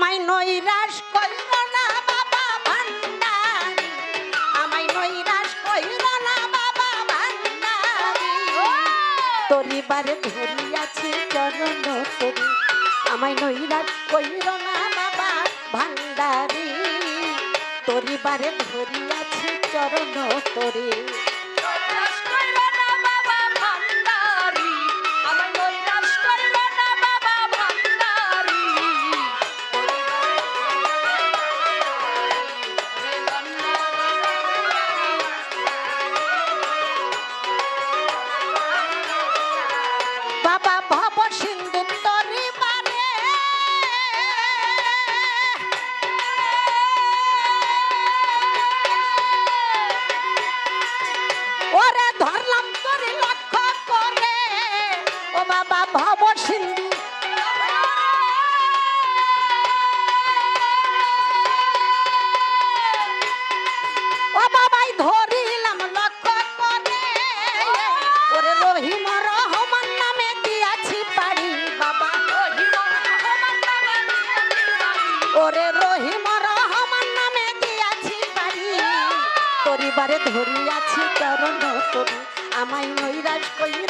আমায় নৈরাশ কইর না বাবা ভান্ডারি। আমায় নৈরাশ কইর না বাবা ভান্ডারি। তরিবারে ধরিয়াছি চরণ তরি আমায় নৈরাশ কইর না বাবা ভান্ডারি। তরিবারে ধরিয়াছি চরণ তরি বাবা ভব সিন্ধু। ও বাবাই ধরিলাম লক্ষ্য করে। ওরে রহিম রহমান নামে দিয়াছি পারি বাবা আমায় নৈরাজ কইর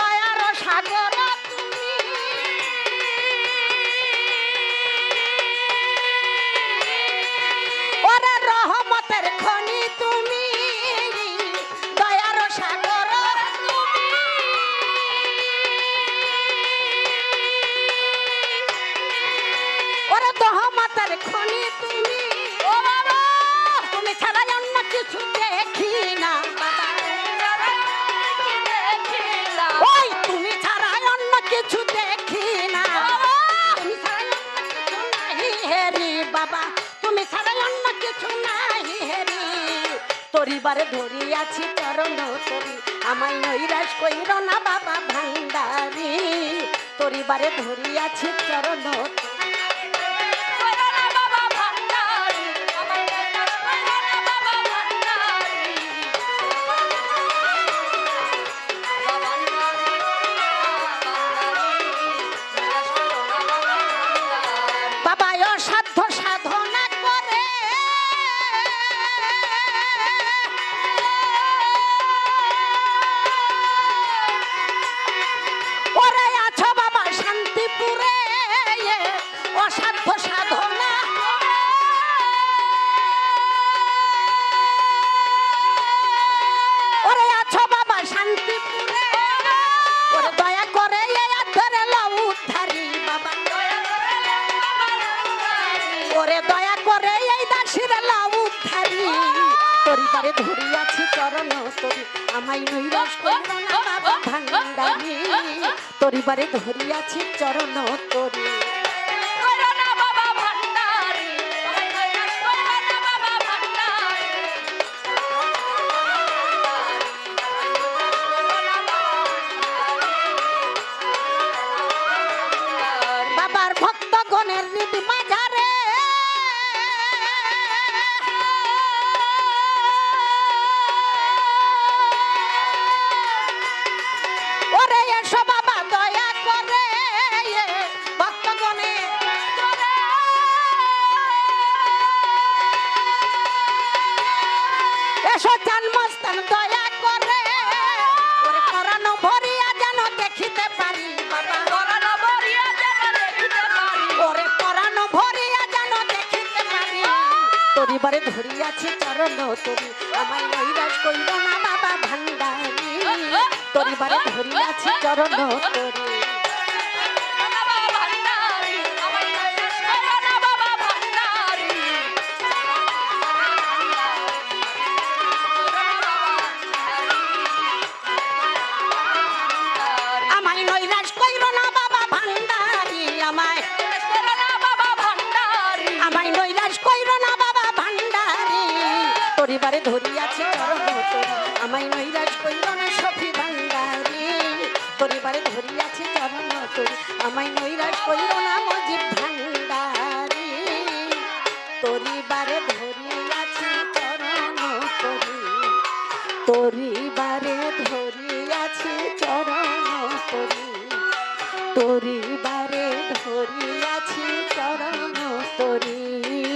কিছু নাহি হেরি। তরিবারে ধরিয়াছি চরণ তরি। আমায় নৈরাশ কইর না বাবা ভান্ডারি। তরিবারে ধরিয়াছি চরণ তরি করে এই দাসির লাউ উদ্ধারি। পরিবারে ধরিয়াছি চরণ তরি। আমায় নৈরাশ করিল না বাবা ভান্ডারি। পরিবারে ধরিয়াছি চরণ তরি। বাবার ভক্ত গণের রীতি মাঝারে এসো জন্মস্থান দয়া করে। ওরে পরানো ভরিয়া যেন দেখিতে পারি। বাবা ওরে পরানো ভরিয়া যেন দেখিতে পারি। তরিবারে ধরিয়াছি চরণ তরি। আমায় নৈরাশ কইল না বাবা ভান্ডারি। তরিবারে ধরিয়াছি চরণ তরি। আমায় নৈরাজ করিল না, সখী ভাঙ্গারি পরিবারে ধরিয়াছি চরম তুই আমায় নৈরাজ করিল না, মজিব ভাঙ্গারি পরিবারে ধরিয়াছি চরণ তুই পরিবারে ধরিয়াছি চরণ তুই পরিবারে ধরিয়াছি চরণ তরী।